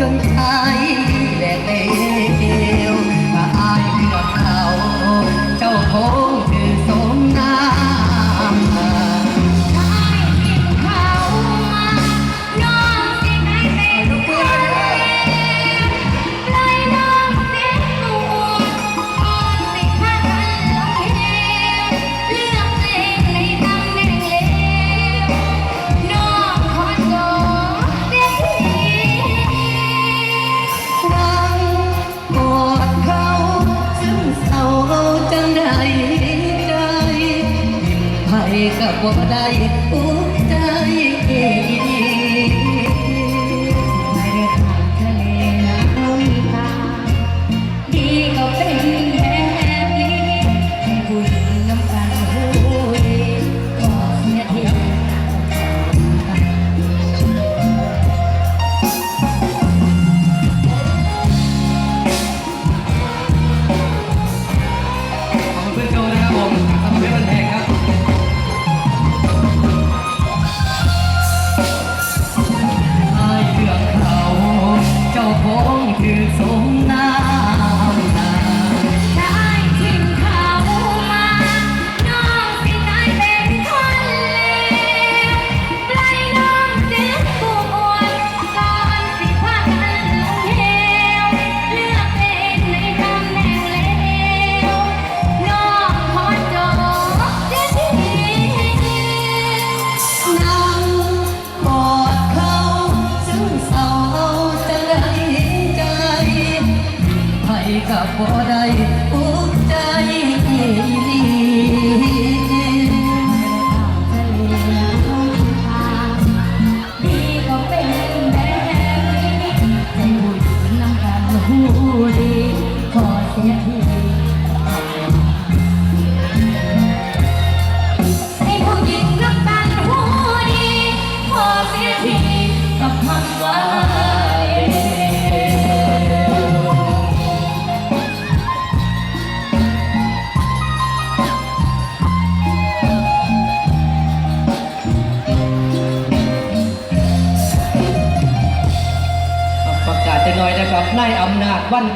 จนตาย ว่าบ่ได้โอ้ 也从 ก็บ่ได้อุกใจลีขอเสียทีให้ผู้หญิงน้ำตาลหูดี ขอเสียทีกับคำว่า ในอำนาจวัน